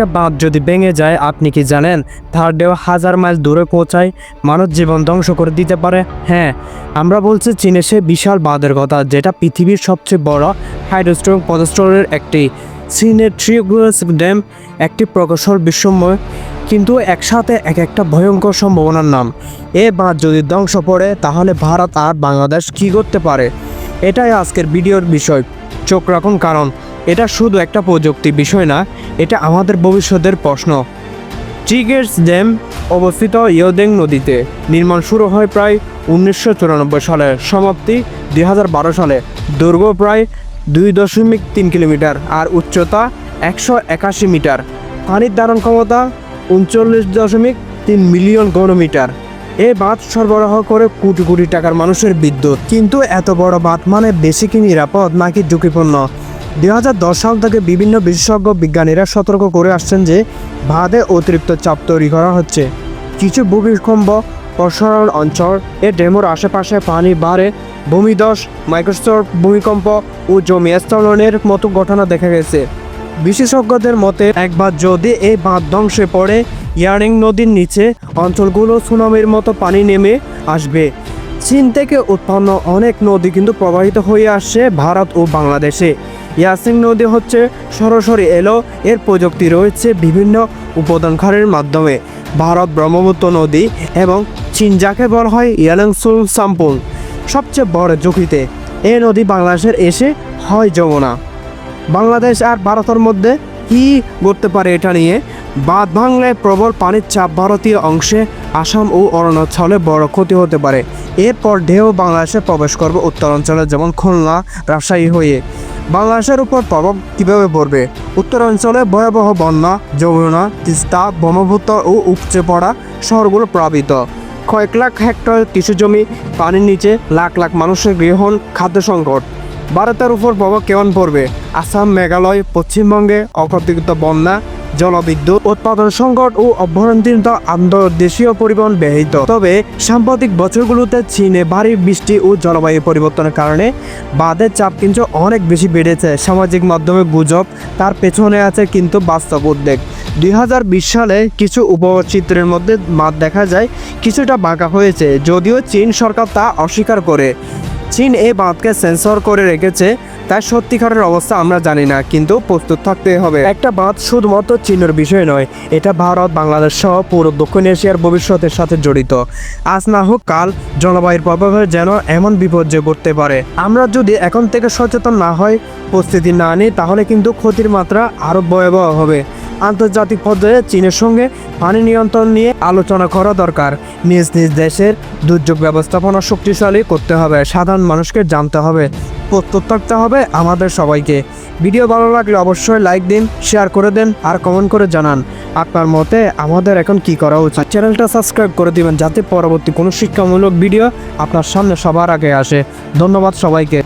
একটা বাঁধ যদি ভেঙে যায়, আপনি কি জানেন? তার ঢেউ হাজার মাইল দূরে পৌঁছায় মানব জীবন ধ্বংস করে দিতে পারে। হ্যাঁ আমরা বলছি চীনে সে বিশাল বাঁধের কথা, যেটা পৃথিবীর সবচেয়ে বড় হাইড্রোস্ট্রং পদস্টরের একটি। চীনের ট্রিগুলাস ড্যাম, একটি প্রকৌশল বিস্ময় কিন্তু একসাথে এক একটা ভয়ঙ্কর সম্ভাবনার নাম। এ বাঁধ যদি ধ্বংস পড়ে, তাহলে ভারত আর বাংলাদেশ কী করতে পারে? এটাই আজকের ভিডিওর বিষয়। চোখ রাখুন কারণ এটা শুধু একটা প্রযুক্তি বিষয় না, এটা আমাদের ভবিষ্যতের প্রশ্ন। ট্রিগেটস ড্যাম অবস্থিত ইয়োদেং নদীতে নির্মাণ শুরু হয় প্রায় উনিশশো চুরানব্বই সালে। সমাপ্তি দুই হাজার বারো সালে। দৈর্ঘ্য প্রায় দুই দশমিক তিন কিলোমিটার আর উচ্চতা একশো একাশি মিটার। পানির ধারণ ক্ষমতা উনচল্লিশ দশমিক তিন মিলিয়ন ঘনমিটার। এ বাঁধ সরবরাহ করে কোটি কোটি টাকার মানুষের বিদ্যুৎ। কিন্তু এত বড় বাঁধ মানে বেশি কি নিরাপদ নাকি ঝুঁকিপূর্ণ? দুই হাজার দশ সাল থেকে বিভিন্ন বিশেষজ্ঞ বিজ্ঞানীরা সতর্ক করে আসছেন যে বাঁধে অতিরিক্ত চাপ তৈরি করা হচ্ছে। কিছু ভূমিকম্প প্রসারণ অঞ্চল, এ ডেমোর আশেপাশে পানি বাড়ে, ভূমিধস মাইক্রোস্টর ভূমিকম্প ও জমি স্থলনের মতো ঘটনা দেখা গেছে। বিশেষজ্ঞদের মতে, একবার যদি এই বাঁধ ধ্বংসে পড়ে, ইয়ারিং নদীর নিচে অঞ্চলগুলো সুনামির মতো পানি নেমে আসবে। চীন থেকে উৎপন্ন অনেক নদী কিন্তু প্রবাহিত হয়ে আসছে ভারত ও বাংলাদেশে। ইয়াসিং নদী হচ্ছে সরাসরি এলো, এর প্রযুক্তি রয়েছে বিভিন্ন উপাদান খারের মাধ্যমে। ভারত ব্রহ্মপুত্র নদী এবং চীন যাকে বলা হয় ইয়ালাংসুল সাম্পুল সবচেয়ে বড় ঝুঁকিতে এই নদী বাংলাদেশের এসে হয় যমুনা। বাংলাদেশ আর ভারতের মধ্যে কি করতে পারে এটা নিয়ে? বাঁধ ভাঙলে প্রবল পানির চাপ ভারতীয় অংশে, আসাম ও অরুণাচলে বড় ক্ষতি হতে পারে। এরপর ঢেউ বাংলাদেশে প্রবেশ করবে উত্তরাঞ্চলে, যেমন খুলনা, রাজশাহী হয়ে। বাংলাদেশের উপর প্রভাব কীভাবে পড়বে? উত্তরাঞ্চলে ভয়াবহ বন্যা, যমুনা, তিস্তা, ব্রহ্মপুত্র ও উপচে পড়া শহরগুলো প্লাবিত। কয়েক লাখ হেক্টর কৃষি জমি পানির নিচে লাখ লাখ মানুষের গৃহণ খাদ্য সংকট। ভারতের উপর প্রভাব কেমন পড়বে আসাম, মেঘালয় পশ্চিমবঙ্গে অকথিত বন্যা, জলবিদ্যুৎ, উৎপাদন সংকট ও অভ্যন্তরীণ আন্তর্দেশীয় পরিবহন ব্যাহত। তবে সাম্প্রতিক বছরগুলোতে চীনে ভারী বৃষ্টি ও জলবায়ু পরিবর্তনের কারণে বাঁধের চাপ কিন্তু অনেক বেশি বেড়েছে সামাজিক মাধ্যমে গুজব তার পেছনে আছে কিন্তু বাস্তব উদ্বেগ। দুই হাজার বিশ সালে কিছু উপচিত্রের মধ্যে মাঠ দেখা যায়, কিছুটা বাঁকা হয়েছে। যদিও চীন সরকার তা অস্বীকার করে চীন এই বাঁধকে সেন্সর করে রেখেছে তার সত্যিকারের অবস্থা আমরা জানি না, কিন্তু প্রস্তুত থাকতে হবে। একটা বাঁধ শুধুমাত্র চীনের বিষয় নয়, এটা ভারত, বাংলাদেশ সহ পুরো দক্ষিণ এশিয়ার ভবিষ্যতের সাথে জড়িত। আজ না হোক কাল, জলবায়ুর প্রভাবে যেন এমন বিপর্যয় ঘটতে পারে। আমরা যদি এখন থেকে সচেতন না হয়, প্রস্তুতি না নিই, তাহলে কিন্তু ক্ষতির মাত্রা আরও ভয়াবহ হবে। আন্তর্জাতিক পর্যায়ে চীনের সঙ্গে পানি নিয়ন্ত্রণ নিয়ে আলোচনা করা দরকার। নিজ নিজ দেশের দুর্যোগ ব্যবস্থাপনা শক্তিশালী করতে হবে, সাধারণ মানুষকে জানতে হবে, প্রস্তুত থাকতে হবে আমাদের সবাইকে। ভিডিও ভালো লাগলে অবশ্যই লাইক দিন, শেয়ার করে দেন আর কমেন্ট করে জানান আপনার মতে আমাদের এখন কি করা উচিত। চ্যানেলটা সাবস্ক্রাইব করে দিবেন যাতে পরবর্তী কোনো শিক্ষামূলক ভিডিও আপনার সামনে সবার আগে আসে। ধন্যবাদ সবাইকে।